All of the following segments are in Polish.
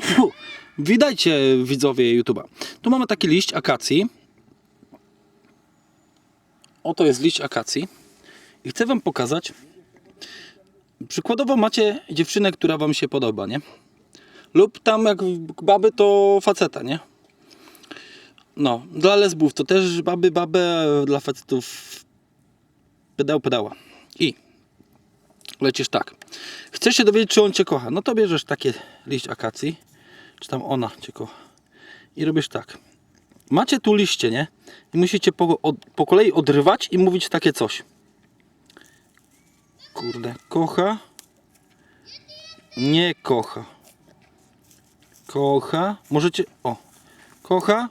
Fu, Witajcie widzowie YouTube'a. Tu mamy taki liść akacji. Oto jest liść akacji. I chcę wam pokazać. Przykładowo macie dziewczynę, która wam się podoba, nie? Lub tam jak baby to faceta, nie? No, dla lesbów to też baby, babę, dla facetów pedał, pedała. I lecisz tak. Chcesz się dowiedzieć, czy on cię kocha. No to bierzesz takie liść akacji, czy tam ona cię kocha. I robisz tak. Macie tu liście, nie? I musicie po, od, po kolei odrywać i mówić takie coś. Kurde, kocha. Nie kocha. Kocha. Możecie. O. Kocha.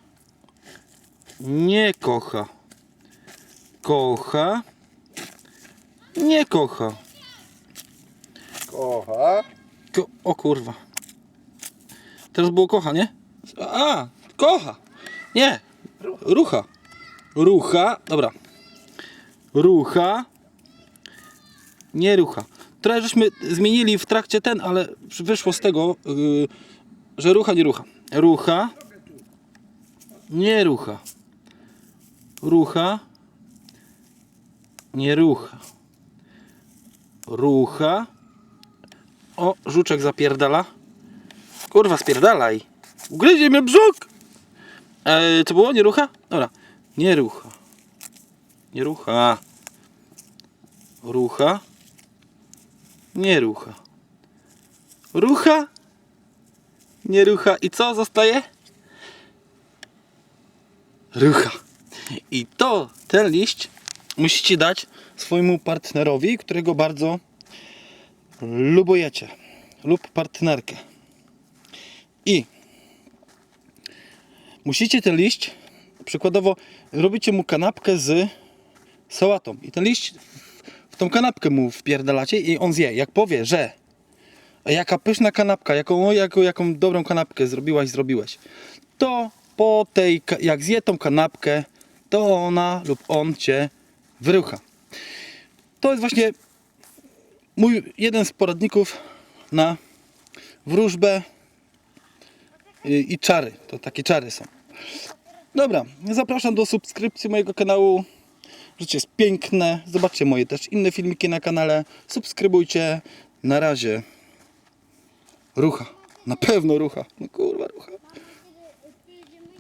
Nie kocha. Kocha. Nie kocha. Kocha. Ko o kurwa. Teraz było kocha, nie? A, kocha. Nie. Rucha. Rucha. Dobra. Rucha. Nie rucha. Trochę żeśmy zmienili w trakcie ten, ale wyszło z tego, yy, że rucha, nie rucha. Rucha. Nie rucha. Rucha. Nie rucha. Rucha. O, żuczek zapierdala. Kurwa, spierdalaj. Ugryzie mnie brzuch. E, co było? Nie rucha? Dobra. Nie rucha. Nie rucha. Rucha. Nie rucha. Rucha. Nie rucha. I co zostaje? Rucha. I to, ten liść musicie dać swojemu partnerowi, którego bardzo lubujecie lub partnerkę. I musicie ten liść, przykładowo robicie mu kanapkę z sałatą i ten liść w tą kanapkę mu wpierdalacie i on zje. Jak powie, że "A jaka pyszna kanapka, jaką, jaką, jaką dobrą kanapkę zrobiłaś, zrobiłeś, to po tej, jak zje tą kanapkę, to ona lub on cię wyrucha. To jest właśnie mój jeden z poradników na wróżbę i, i czary. To takie czary są. Dobra, zapraszam do subskrypcji mojego kanału. Życie jest piękne. Zobaczcie moje też inne filmiki na kanale. Subskrybujcie. Na razie. Rucha. Na pewno rucha. No.